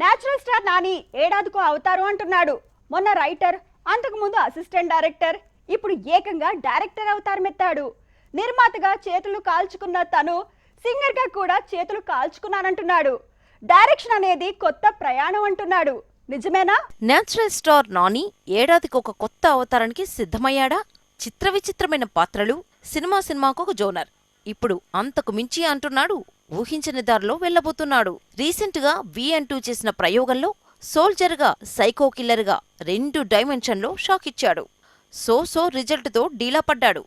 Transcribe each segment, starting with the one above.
Natural star Nani ఏడాదికో అవుతారు అంటున్నాడు. మొన్న రైటర్ అంతకుముందు అసిస్టెంట్ డైరెక్టర్ ఇప్పుడు ఏకంగా డైరెక్టర్ అవతారమెత్తాడు నిర్మాతగా చేతులు కాల్చుకున్న తను సింగర్గా కూడా చేతులు కాల్చుకున్నానంటున్నాడు. డైరెక్షన్ అనేది కొత్త ప్రయాణం అంటున్నాడు. నిజమేనా? నేచురల్ స్టార్ నాని ఏడాదికి ఒక కొత్త అవతారానికి సిద్ధమయ్యాడా? చిత్ర విచిత్రమైన పాత్రలు సినిమా సినిమాకు ఒక జోనర్. ఇప్పుడు అంతకు మించి అంటున్నాడు ఊహించని దారిలో వెళ్ళబోతున్నాడు రీసెంట్గా వి అంటూ చేసిన ప్రయోగంలో సోల్జర్గా సైకో కిల్లర్గా రెండు డైమెన్షన్లో షాక్ ఇచ్చాడు. సో సో రిజల్ట్తో డీలా పడ్డాడు.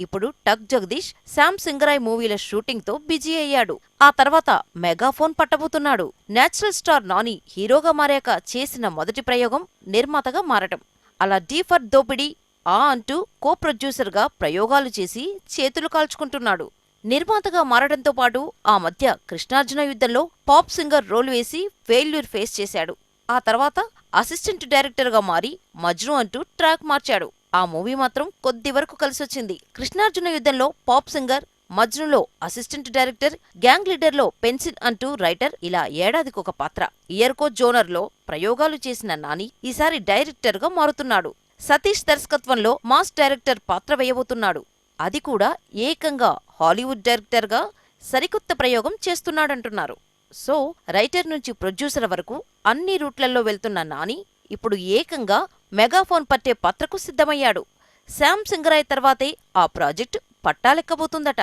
ఇప్పుడు టక్ జగదీష్ శామ్ సింగరాయ్ మూవీల షూటింగ్తో బిజీ అయ్యాడు. ఆ తర్వాత మెగాఫోన్ పట్టబోతున్నాడు. నేచురల్ స్టార్ నాని హీరోగా మారాక చేసిన మొదటి ప్రయోగం నిర్మాతగా మారటం. అలా డీఫర్ దోపిడీ ఆ అంటూ కో ప్రొడ్యూసర్గా ప్రయోగాలు చేసి చేతులు కాల్చుకుంటున్నాడు. నిర్మాతగా మారడంతో పాటు ఆ మధ్య కృష్ణార్జున యుద్ధంలో పాప్ సింగర్ రోల్ వేసి ఫెయిల్యూర్ ఫేస్ చేశాడు. ఆ తర్వాత అసిస్టెంట్ డైరెక్టర్గా మారి మజ్ను అంటూ ట్రాక్ మార్చాడు. ఆ మూవీ మాత్రం కొద్ది వరకు కలిసొచ్చింది. కృష్ణార్జున యుద్ధంలో పాప్ సింగర్ మజ్నులో అసిస్టెంట్ డైరెక్టర్ గ్యాంగ్ లీడర్లో పెన్సిల్ అంటూ రైటర్ ఇలా ఏడాదికొక పాత్ర. ఇయర్కో జోనర్లో ప్రయోగాలు చేసిన నాని ఈసారి డైరెక్టర్గా మారుతున్నాడు. సతీష్ దర్శకత్వంలో మాస్ డైరెక్టర్ పాత్ర వేయబోతున్నాడు. అది కూడా ఏకంగా హాలీవుడ్ డైరెక్టర్గా సరికొత్త ప్రయోగం చేస్తున్నాడంటున్నారు. సో రైటర్ నుంచి ప్రొడ్యూసర్ వరకు అన్ని రూట్లలో వెళ్తున్న నాని ఇప్పుడు ఏకంగా మెగాఫోన్ పట్టే పత్రకు సిద్ధమయ్యాడు. శామ్ సింగరాయ్ తర్వాతే ఆ ప్రాజెక్ట్ పట్టాలెక్కబోతుందట.